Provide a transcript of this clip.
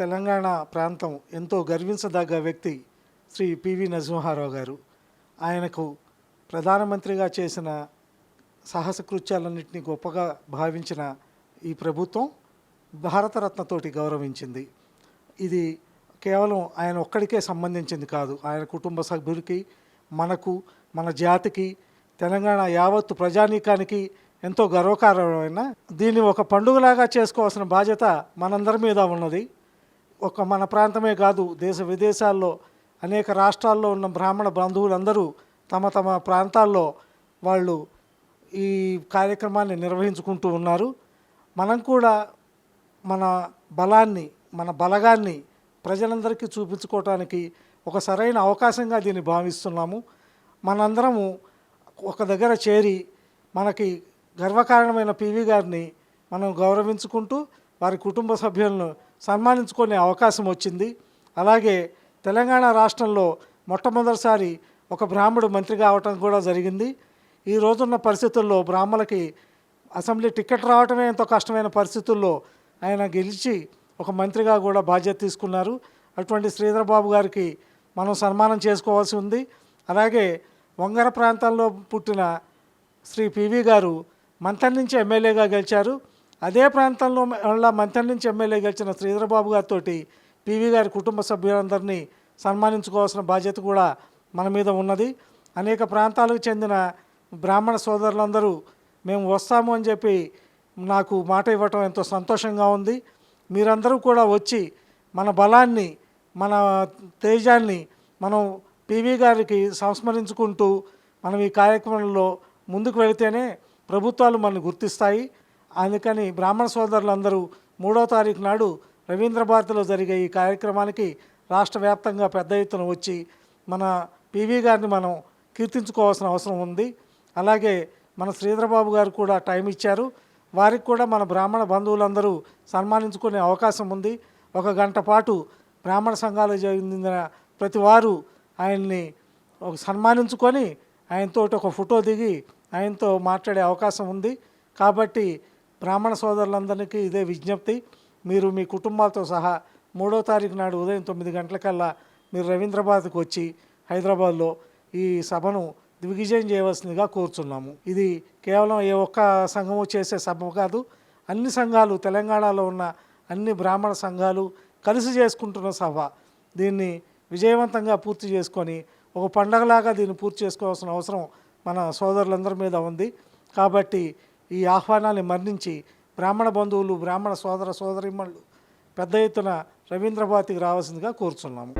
తెలంగాణ ప్రాంతం ఎంతో గర్వించదగ్గ వ్యక్తి శ్రీ పివి నరసింహారావు గారు. ఆయనకు ప్రధానమంత్రిగా చేసిన సాహస కృత్యాలన్నింటినీ గొప్పగా భావించిన ఈ ప్రభుత్వం భారతరత్నతోటి గౌరవించింది. ఇది కేవలం ఆయన ఒక్కడికే సంబంధించింది కాదు. ఆయన కుటుంబ సభ్యుడికి మనకు మన జాతికి తెలంగాణ యావత్తు ప్రజానీకానికి ఎంతో గర్వకారణమైన దీన్ని ఒక పండుగలాగా చేసుకోవాల్సిన బాధ్యత మనందరి మీద ఉన్నది. ఒక మన ప్రాంతమే కాదు దేశ విదేశాల్లో అనేక రాష్ట్రాల్లో ఉన్న బ్రాహ్మణ బంధువులందరూ తమ తమ ప్రాంతాల్లో వాళ్ళు ఈ కార్యక్రమాన్ని నిర్వహించుకుంటూ ఉన్నారు. మనం కూడా మన బలాన్ని మన బలగాన్ని ప్రజలందరికీ చూపించుకోవటానికి ఒక సరైన అవకాశంగా దీన్ని భావిస్తున్నాము. మనందరము ఒక దగ్గర చేరి మనకి గర్వకారణమైన పివి గారిని మనం గౌరవించుకుంటూ వారి కుటుంబ సభ్యులను సన్మానించుకునే అవకాశం వచ్చింది. అలాగే తెలంగాణ రాష్ట్రంలో మొట్టమొదటిసారి ఒక బ్రాహ్మడు మంత్రి కావటం కూడా జరిగింది. ఈ రోజున్న పరిస్థితుల్లో బ్రాహ్మణులకి అసెంబ్లీ టికెట్ రావటమే ఎంతో కష్టమైన పరిస్థితుల్లో ఆయన గెలిచి ఒక మంత్రిగా కూడా బాధ్యత తీసుకున్నారు. అటువంటి శ్రీధర్ బాబు గారికి మనం సన్మానం చేసుకోవాల్సి ఉంది. అలాగే వంగర ప్రాంతాల్లో పుట్టిన శ్రీ పివి గారు మంతన్ నుంచి ఎమ్మెల్యేగా గెలిచారు. అదే ప్రాంతంలో మళ్ళా మంత్రి నుంచి ఎమ్మెల్యే గెలిచిన శ్రీధర్ బాబు గారితో పివి గారి కుటుంబ సభ్యులందరినీ సన్మానించుకోవాల్సిన బాధ్యత కూడా మన మీద ఉన్నది. అనేక ప్రాంతాలకు చెందిన బ్రాహ్మణ సోదరులందరూ మేము వస్తాము అని చెప్పి నాకు మాట ఇవ్వటం ఎంతో సంతోషంగా ఉంది. మీరందరూ కూడా వచ్చి మన బలాన్ని మన తేజాన్ని మనం పివి గారికి సంస్మరించుకుంటూ మనం ఈ కార్యక్రమంలో ముందుకు వెళితేనే ప్రభుత్వాలు మనల్ని గుర్తిస్తాయి. అందుకని బ్రాహ్మణ సోదరులందరూ మూడో తారీఖు నాడు రవీంద్ర భారతిలో జరిగే ఈ కార్యక్రమానికి రాష్ట్ర వ్యాప్తంగా పెద్ద ఎత్తున వచ్చి మన పివి గారిని మనం కీర్తించుకోవాల్సిన అవసరం ఉంది. అలాగే మన శ్రీధరబాబు గారు కూడా టైం ఇచ్చారు. వారికి కూడా మన బ్రాహ్మణ బంధువులందరూ సన్మానించుకునే అవకాశం ఉంది. ఒక గంట పాటు బ్రాహ్మణ సంఘాలు చెందిన ప్రతి వారు ఆయన్ని ఒక సన్మానించుకొని ఆయనతో ఒక ఫోటో దిగి ఆయనతో మాట్లాడే అవకాశం ఉంది. కాబట్టి బ్రాహ్మణ సోదరులందరికీ ఇదే విజ్ఞప్తి. మీరు మీ కుటుంబాలతో సహా మూడో తారీఖు నాడు ఉదయం తొమ్మిది గంటలకల్లా మీరు రవీంద్రబాద్కు వచ్చి హైదరాబాద్లో ఈ సభను దిగ్విజయం చేయవలసిందిగా కోరుచున్నాము. ఇది కేవలం ఏ ఒక్క సంఘము చేసే సభ కాదు అన్ని సంఘాలు తెలంగాణలో ఉన్న అన్ని బ్రాహ్మణ సంఘాలు కలిసి చేసుకుంటున్న సభ. దీన్ని విజయవంతంగా పూర్తి చేసుకొని ఒక పండగలాగా దీన్ని పూర్తి చేసుకోవాల్సిన అవసరం మన సోదరులందరి మీద ఉంది. కాబట్టి ఈ ఆహ్వానాన్ని మరణించి బ్రాహ్మణ బంధువులు బ్రాహ్మణ సోదర సోదరిమణులు పెద్ద ఎత్తున రవీంద్రభారతికి రావాల్సిందిగా కోరుచున్నాము.